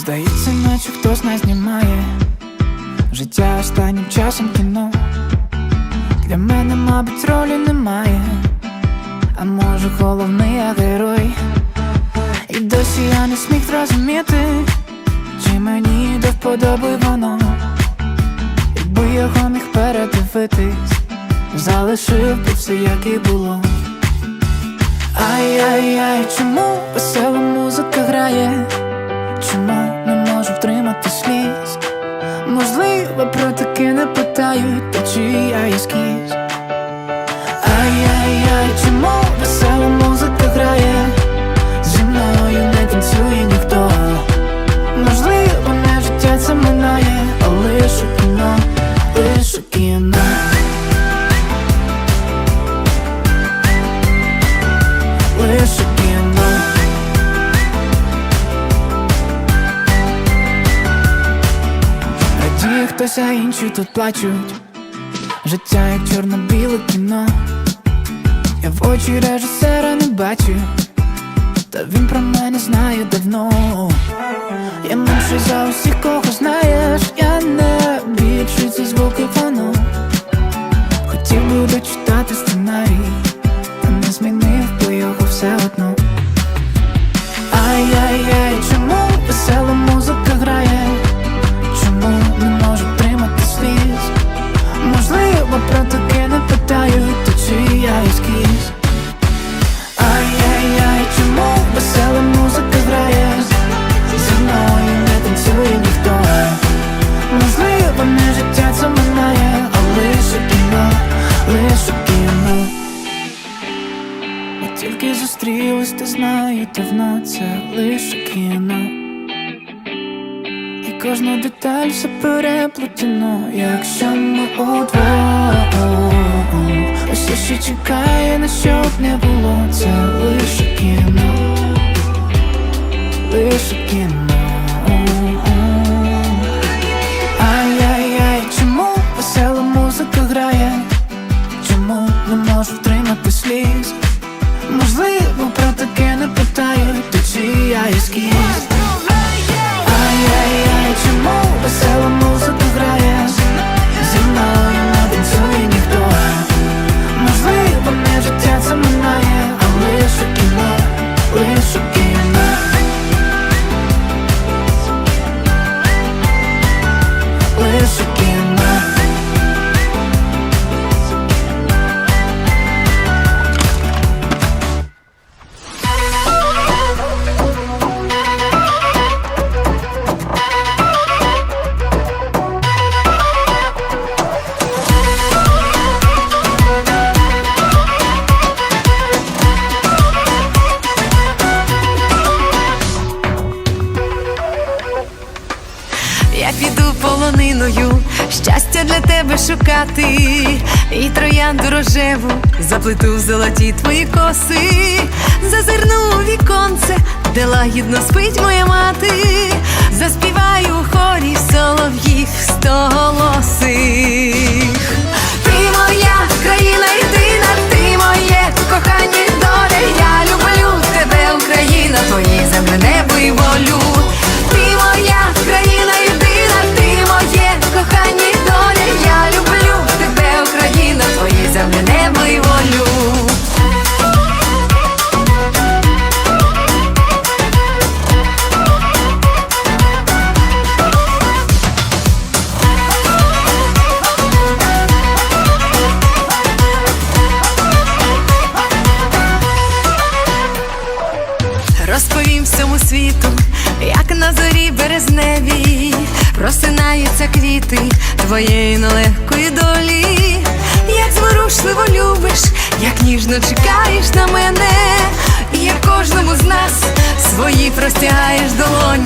Здається, наче хтось нас знімає. Життя останнім часом кіно. Для мене, мабуть, ролі немає. А може головний я герой. І досі я не зміг зрозуміти Чи мені до вподоби воно. Якби його міг передивитись Залишив би все, як і було. Ай-яй-яй, чому весела музика грає? Зі мною не танцює ніхто. Можливо, не життя це минає, а лише кіно, лише кіно. Лише кіно. Радіє хтось, а інші тут плачуть. Життя як чорно-біле кіно Я в очі режисера не бачу Та він про мене знає давно. Я менший за усіх, кого знаєш Я не більше ці звуки фану. Хотів би дочитати тільки зустрілись, ти знаю, давно це лише кіно. І кожна деталь все переплетено, якщо ми удвох. Усе, що чекає, на що б не було, це лише кіно, лише кіно чи я полониною, щастя для тебе шукати, і троянду рожеву заплету в золоті твої коси, зазирну у віконце, де лагідно спить моя мати, заспіваю у хорі солов'їв стоголосих. Квіти твоєї нелегкої долі, як зворушливо любиш, як ніжно чекаєш на мене, і як кожному з нас свої простягаєш долоні.